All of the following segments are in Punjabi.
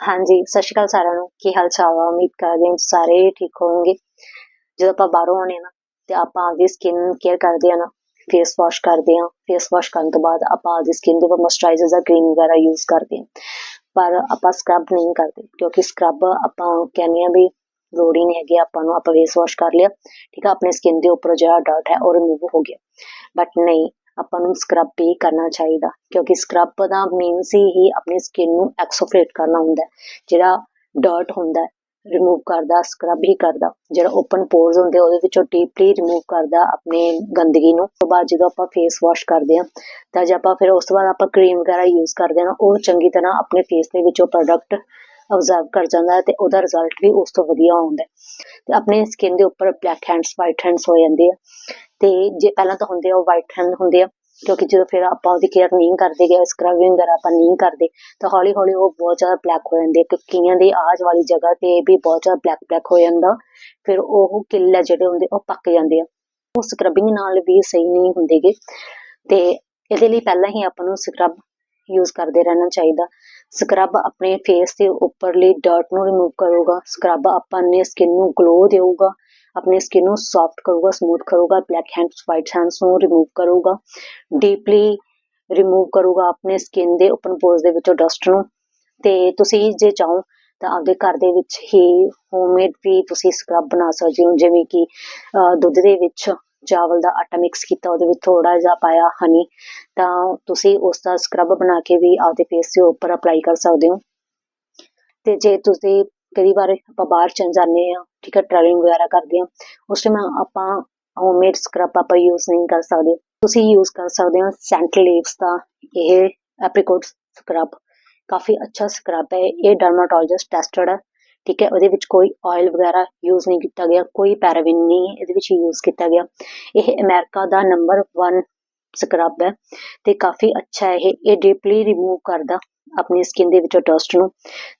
ਹਾਂਜੀ, ਸਤਿ ਸ਼੍ਰੀ ਅਕਾਲ ਸਾਰਿਆਂ ਨੂੰ। ਕੀ ਹਾਲ ਚਾਲ ਆ? ਉਮੀਦ ਕਰਦੇ ਹਾਂ ਤੁਸੀਂ ਸਾਰੇ ਠੀਕ ਹੋਣਗੇ ਜਦੋਂ ਆਪਾਂ ਬਾਹਰੋਂ ਆਉਂਦੇ ਹਾਂ ਨਾ, ਤੇ ਆਪਾਂ ਆਪਦੀ ਸਕਿਨ ਕੇਅਰ ਕਰਦੇ ਆ ਨਾ ਫੇਸ ਵਾਸ਼ ਕਰਦੇ ਆ ਫੇਸ ਵਾਸ਼ ਕਰਨ ਤੋਂ ਬਾਅਦ ਆਪਾਂ ਆਪਦੀ ਸਕਿਨ ਦੇ ਉੱਪਰ ਮੋਇਸਚਰਾਈਜ਼ਰ ਜਾਂ ਕਰੀਮ ਵਗੈਰਾ ਯੂਜ਼ ਕਰਦੇ ਆ ਪਰ ਆਪਾਂ ਸਕਰਬ ਨਹੀਂ ਕਰਦੇ, ਕਿਉਂਕਿ ਸਕਰਬ ਆਪਾਂ ਕਹਿੰਦੇ ਆ ਵੀ ਲੋੜ ਹੀ ਨਹੀਂ ਹੈਗੀ, ਆਪਾਂ ਨੂੰ, ਆਪਾਂ ਫੇਸ ਵਾਸ਼ ਕਰ ਲਿਆ। ਠੀਕ ਆ, ਆਪਣੇ ਸਕਿਨ ਦੇ ਉੱਪਰ ਜਿਹੜਾ ਡਾਟ ਹੈ ਉਹ ਰਿਮੂਵ ਹੋ ਗਿਆ। ਬਟ ਨਹੀਂ ਆਪਾਂ ਨੂੰ ਸਕਰਬ ਵੀ ਕਰਨਾ ਚਾਹੀਦਾ। ਕਿਉਂਕਿ ਸਕਰਬ ਦਾ ਮੀਨਸ ਹੀ ਆਪਣੀ ਸਕਿਨ ਨੂੰ ਐਕਸੋਫਰੇਟ ਕਰਨਾ ਹੁੰਦਾ ਜਿਹੜਾ ਡਰਟ ਹੁੰਦਾ ਰਿਮੂਵ ਕਰਦਾ ਸਕਰਬ ਹੀ ਕਰਦਾ। ਜਿਹੜਾ ਓਪਨ ਪੋਰਸ ਹੁੰਦੇ ਉਹਦੇ ਵਿੱਚੋਂ ਡੀਪਲੀ ਰਿਮੂਵ ਕਰਦਾ ਆਪਣੇ ਗੰਦਗੀ ਨੂੰ। ਉਸ ਤੋਂ ਬਾਅਦ ਜਦੋਂ ਆਪਾਂ ਫੇਸ ਵਾਸ਼ ਕਰਦੇ ਹਾਂ, ਤਾਂ ਜੇ ਆਪਾਂ ਫਿਰ ਉਸ ਤੋਂ ਬਾਅਦ ਆਪਾਂ ਕਰੀਮ ਵਗੈਰਾ ਯੂਜ਼ ਕਰਦੇ ਹਾਂ ਨਾ ਉਹ ਚੰਗੀ ਤਰ੍ਹਾਂ ਆਪਣੇ ਫੇਸ ਦੇ ਵਿੱਚੋਂ ਪ੍ਰੋਡਕਟ ਅਬਜ਼ਰਵ ਕਰ ਜਾਂਦਾ ਹੈ ਤੇ ਉਹਦਾ ਰਿਜ਼ਲਟ ਵੀ ਉਸ ਤੋਂ ਵਧੀਆ ਆਉਂਦਾ ਹੈ। ਤੇ ਆਪਣੇ ਸਕਿਨ ਦੇ ਉੱਪਰ ਬਲੈਕ ਹੈਂਡਸ ਵਾਈਟ ਹੈਂਡਸ ਹੋ ਜਾਂਦੇ ਆ। ਤੇ ਜੇ ਪਹਿਲਾਂ ਤਾਂ ਹੁੰਦੇ ਆ ਉਹ ਵਾਈਟ ਹੈਂਡ ਹੁੰਦੇ ਆ, ਕਿਉਂਕਿ ਜਦੋਂ ਫਿਰ ਆਪਾਂ ਉਹਦੀ ਕੇਅਰ ਨਹੀਂ ਕਰਦੇ ਗਏ ਸਕਰਬਿੰਗ ਵਗੈਰਾ ਆਪਾਂ ਨਹੀਂ ਕਰਦੇ, ਤਾਂ ਹੌਲੀ ਹੌਲੀ ਉਹ ਬਹੁਤ ਜ਼ਿਆਦਾ ਬਲੈਕ ਹੋ ਜਾਂਦੇ ਕਿਉਂਕਿ ਕਿ ਕਈਆਂ ਦੀ ਆਜ ਵਾਲੀ ਜਗ੍ਹਾ ਤੇ ਵੀ ਬਹੁਤ ਜ਼ਿਆਦਾ ਬਲੈਕ ਬਲੈਕ ਹੋ ਜਾਂਦਾ, ਫਿਰ ਉਹ ਕਿੱਲ ਜਿਹੜੇ ਹੁੰਦੇ ਉਹ ਪੱਕ ਜਾਂਦੇ ਆ। ਉਹ ਸਕਰਬਿੰਗ ਨਾਲ ਵੀ ਸਹੀ ਨਹੀਂ ਹੁੰਦੇਗੇ, ਤੇ ਇਹਦੇ ਲਈ ਪਹਿਲਾਂ ਹੀ ਆਪਾਂ ਨੂੰ ਸਕਰਬ ਯੂਜ਼ ਕਰਦੇ ਰਹਿਣਾ ਚਾਹੀਦਾ। ਸਕਰਬ ਆਪਣੇ ਫੇਸ ਦੇ ਉੱਪਰਲੀ ਡਰਟ ਨੂੰ ਰਿਮੂਵ ਕਰੂਗਾ ਸਕਰਬ ਆਪਾਂ ਨੇ ਸਕਿਨ ਨੂੰ ਗਲੋ ਦੇਊਗਾ ਆਪਣੀ ਸਕਿਨ ਨੂੰ ਸੌਫਟ ਕਰੂਗਾ ਸਮੂਥ ਕਰੂਗਾ ਬਲੈਕ ਹੈਂਡਸ ਵਾਈਟ ਹੈਂਡਸ ਨੂੰ ਰਿਮੂਵ ਕਰੂਗਾ ਡੀਪਲੀ ਰਿਮੂਵ ਕਰੂਗਾ ਆਪਣੇ ਸਕਿਨ ਦੇ ਓਪਨ ਪੋਰਸ ਦੇ ਵਿੱਚੋਂ ਡਸਟ ਨੂੰ ਤੇ ਤੁਸੀਂ ਜੇ ਚਾਹੋ ਤਾਂ ਆਪਦੇ ਘਰ ਦੇ ਵਿੱਚ ਹੀ ਹੋਮਮੇਡ ਵੀ ਤੁਸੀਂ ਸਕਰਬ ਬਣਾ ਸਕਦੇ ਹੋ ਜਿਵੇਂ ਕਿ ਦੁੱਧ ਦੇ ਵਿੱਚ ਚਾਵਲ ਦਾ ਆਟਾ ਮਿਕਸ ਕੀਤਾ ਉਹਦੇ ਵਿੱਚ ਥੋੜਾ ਜਿਹਾ ਪਾਇਆ ਹਨੀ ਤਾਂ ਤੁਸੀਂ ਉਸ ਦਾ ਸਕਰਬ ਬਣਾ ਕੇ ਵੀ ਆਪਦੇ ਫੇਸ ਦੇ ਉੱਪਰ ਅਪਲਾਈ ਕਰ ਸਕਦੇ ਹੋ ਤੇ ਜੇ ਤੁਸੀਂ ਕਈ ਵਾਰ ਆਪਾਂ ਬਾਹਰ ਚਲ ਜਾਂਦੇ ਆ ਠੀਕ ਹੈ ਟਰੈਵਲਿੰਗ ਵਗੈਰਾ ਕਰਦੇ ਆ ਉਸ ਟਾਈਮ ਆਪਾਂ ਹੋਮਮੇਡ ਸਕਰਬ ਆਪਾਂ ਯੂਜ਼ ਨਹੀਂ ਕਰ ਸਕਦੇ। ਤੁਸੀਂ ਯੂਜ਼ ਕਰ ਸਕਦੇ ਹੋ ਸੈਂਟ ਲੀਵਸ ਦਾ ਇਹ ਐਪਰੀਕੋਟ ਸਕਰਬ ਕਾਫੀ ਅੱਛਾ ਸਕਰਬ ਹੈ, ਇਹ ਡਰਮਾਟੋਲੋਜਿਸਟ ਟੈਸਟਡ ਹੈ, ਠੀਕ ਹੈ, ਉਹਦੇ ਵਿੱਚ ਕੋਈ ਆਇਲ ਵਗੈਰਾ ਯੂਜ਼ ਨਹੀਂ ਕੀਤਾ ਗਿਆ, ਕੋਈ ਪੈਰਾਬਿਨ ਨਹੀਂ ਇਹਦੇ ਵਿੱਚ ਯੂਜ਼ ਕੀਤਾ ਗਿਆ। ਇਹ ਅਮਰੀਕਾ ਦਾ ਨੰਬਰ 1 ਸਕਰਬ ਹੈ ਤੇ ਕਾਫੀ ਅੱਛਾ ਹੈ, ਇਹ ਇਹ ਡੀਪਲੀ ਰਿਮੂਵ ਕਰਦਾ। ਆਪਣੀ ਸਕਿਨ ਦੇ ਵਿੱਚੋਂ ਡਸਟ ਨੂੰ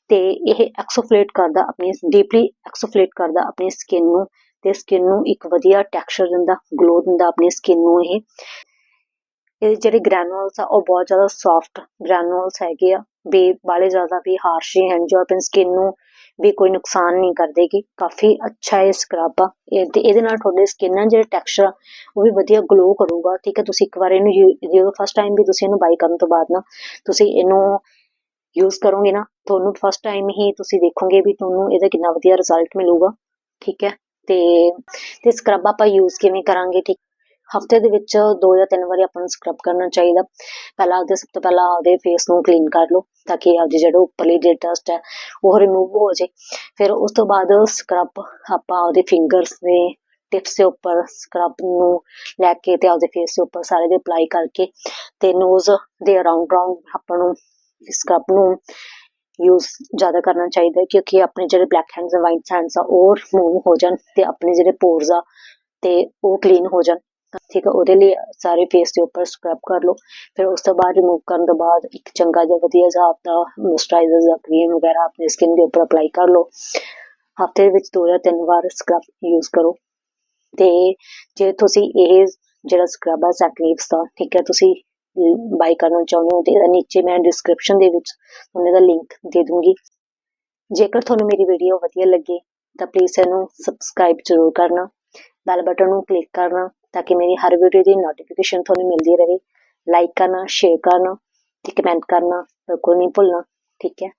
ਤੇ ਇਹ ਐਕਸੋਫਲੇਟ ਕਰਦਾ, ਆਪਣੀ ਡੀਪਲੀ ਐਕਸੋਫਲੇਟ ਕਰਦਾ ਆਪਣੀ ਸਕਿਨ ਨੂੰ ਤੇ ਸਕਿਨ ਨੂੰ ਇੱਕ ਵਧੀਆ ਟੈਕਸਚਰ ਦਿੰਦਾ ਗਲੋ ਦਿੰਦਾ ਆਪਣੀ ਸਕਿਨ ਨੂੰ ਇਹ। ਇਹ ਜਿਹੜੇ ਗ੍ਰੈਨੂਲਸ ਆ, ਉਹ ਬਹੁਤ ਜ਼ਿਆਦਾ ਸੌਫਟ ਗ੍ਰੈਨੂਲਸ ਹੈਗੇ ਆ, ਵੀ ਬਾਲੇ ਜ਼ਿਆਦਾ ਵੀ ਹਾਰਸ਼ ਨਹੀਂ ਹਨ, ਜੋ ਆਪਣੀ ਸਕਿਨ ਨੂੰ ਵੀ ਕੋਈ ਨੁਕਸਾਨ ਨਹੀਂ ਕਰਦੇਗੀ। ਕਾਫੀ ਅੱਛਾ ਇਹ ਸਕਰਬ ਆ। ਤੇ ਇਹਦੇ ਨਾਲ ਤੁਹਾਡੇ ਸਕਿਨ ਦਾ ਜਿਹੜਾ ਟੈਕਸਚਰ ਆ, ਉਹ ਵੀ ਵਧੀਆ ਗਲੋ ਕਰੂਗਾ। ਠੀਕ ਹੈ, ਤੁਸੀਂ ਇੱਕ ਵਾਰ ਇਹਨੂੰ ਜਦੋਂ ਫਸਟ ਟਾਈਮ ਵੀ ਤੁਸੀਂ ਇਹਨੂੰ ਬਾਈ ਕਰਨ ਤੋਂ ਬਾਅਦ ਨਾ, ਤੁਸੀਂ ਇਹਨੂੰ ਯੂਜ਼ ਕਰੋਗੇ ਨਾ, ਤੁਹਾਨੂੰ ਫਸਟ ਟਾਈਮ ਹੀ ਤੁਸੀਂ ਦੇਖੋਗੇ ਵੀ ਤੁਹਾਨੂੰ ਇਹਦਾ ਕਿੰਨਾ ਵਧੀਆ ਰਿਜ਼ਲਟ ਮਿਲੂਗਾ, ਠੀਕ ਹੈ? ਤੇ ਤੇ ਸਕਰਬ ਆਪਾਂ ਯੂਜ਼ ਕਿਵੇਂ ਕਰਾਂਗੇ, ਠੀਕ? ਹਫ਼ਤੇ ਦੇ ਵਿੱਚ ਦੋ ਜਾਂ ਤਿੰਨ ਵਾਰੀ ਆਪਾਂ ਨੂੰ ਸਕਰਬ ਕਰਨਾ ਚਾਹੀਦਾ। ਪਹਿਲਾਂ ਉਹਦੇ ਸਭ ਤੋਂ ਪਹਿਲਾਂ ਉਹਦੇ ਫੇਸ ਨੂੰ ਕਲੀਨ ਕਰ ਲਓ, ਤਾਂ ਕਿ ਆਪਦੀ ਜਿਹੜਾ ਉੱਪਰਲੀ ਜਿਹੜੀ ਡਸਟ ਹੈ, ਉਹ ਰਿਮੂਵ ਹੋ ਜੇ ਫਿਰ ਉਸ ਤੋਂ ਬਾਅਦ ਸਕਰਬ ਆਪਾਂ ਉਹਦੇ ਫਿੰਗਰਸ ਦੇ ਟਿਪਸ ਦੇ ਉੱਪਰ ਸਕਰਬ ਨੂੰ ਲੈ ਕੇ ਤੇ ਆਪਦੇ ਫੇਸ ਦੇ ਉੱਪਰ ਸਾਰੇ ਦੇ ਅਪਲਾਈ ਕਰਕੇ ਤੇ ਨੋਜ਼ ਦੇ ਅਰਾਊਂਡ ਰਾਊਂਡ ਆਪਾਂ ਨੂੰ ਸਕਰਬ ਨੂੰ ਯੂਜ਼ ਜ਼ਿਆਦਾ ਕਰਨਾ ਚਾਹੀਦਾ ਹੈ ਕਿਉਂਕਿ ਆਪਣੇ ਜਿਹੜੇ ਬਲੈਕ ਹੈਂਡਸ ਆ ਵਾਈਟ ਹੈਂਡਸ ਆ, ਉਹ ਰਿਮੂਵ ਹੋ ਜਾਣ ਤੇ ਆਪਣੇ ਜਿਹੜੇ ਪੋਰਸ ਆ ਤੇ ਉਹ ਕਲੀਨ ਹੋ ਜਾਣ। ਠੀਕ ਹੈ ਉਹਦੇ ਲਈ ਸਾਰੇ ਫੇਸ ਦੇ ਉੱਪਰ ਸਕਰਬ ਕਰ ਲਓ। ਫਿਰ ਉਸ ਤੋਂ ਬਾਅਦ ਰਿਮੂਵ ਕਰਨ ਤੋਂ ਬਾਅਦ ਇੱਕ ਚੰਗਾ ਜਿਹਾ ਵਧੀਆ ਜਿਹਾ ਆਪਣਾ ਮੋਇਸਚਰਾਈਜ਼ਰ ਜਾਂ ਕਰੀਮ ਵਗੈਰਾ ਆਪਣੀ ਸਕਿਨ ਦੇ ਉੱਪਰ ਅਪਲਾਈ ਕਰ ਲਓ। ਹਫ਼ਤੇ ਦੇ ਵਿੱਚ ਦੋ ਜਾਂ ਤਿੰਨ ਵਾਰ ਸਕਰਬ ਯੂਜ਼ ਕਰੋ। ਤੇ ਜੇ ਤੁਸੀਂ ਇਹ ਜਿਹੜਾ ਸਕਰਬ ਆ ਸੈਕਲੀਵਸ ਦਾ, ਠੀਕ ਹੈ ਤੁਸੀਂ ਬਾਈ ਕਰਨਾ ਚਾਹੁੰਦੇ ਹੋ ਤੇ ਇਹਦਾ ਨੀਚੇ ਮੈਂ ਡਿਸਕ੍ਰਿਪਸ਼ਨ ਦੇ ਵਿੱਚ ਤੁਹਾਨੂੰ ਇਹਦਾ ਲਿੰਕ ਦੇ ਦੂੰਗੀ। ਜੇਕਰ ਤੁਹਾਨੂੰ ਮੇਰੀ ਵੀਡੀਓ ਵਧੀਆ ਲੱਗੇ, ਤਾਂ ਪਲੀਜ਼ ਇਹਨੂੰ ਸਬਸਕ੍ਰਾਈਬ ਜ਼ਰੂਰ ਕਰਨਾ ਬੈਲ ਬਟਨ ਨੂੰ ਕਲਿੱਕ ਕਰਨਾ, ਤਾਂ ਕਿ ਮੇਰੀ ਹਰ ਵੀਡੀਓ ਦੀ ਨੋਟੀਫਿਕੇਸ਼ਨ ਤੁਹਾਨੂੰ ਮਿਲਦੀ ਰਹੇ। ਲਾਈਕ ਕਰਨਾ ਸ਼ੇਅਰ ਕਰਨਾ ਤੇ ਕਮੈਂਟ ਕਰਨਾ, ਬਿਲਕੁਲ ਨਹੀਂ ਭੁੱਲਣਾ, ਠੀਕ ਹੈ?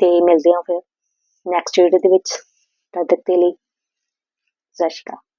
ਤੇ ਮਿਲਦੇ ਹਾਂ ਫਿਰ ਨੈਕਸਟ ਵੀਡੀਓ ਦੇ ਵਿੱਚ। ਤਦ ਤੱਕ ਦੇ ਲਈ, ਸਤਿ ਸ਼੍ਰੀ ਅਕਾਲ।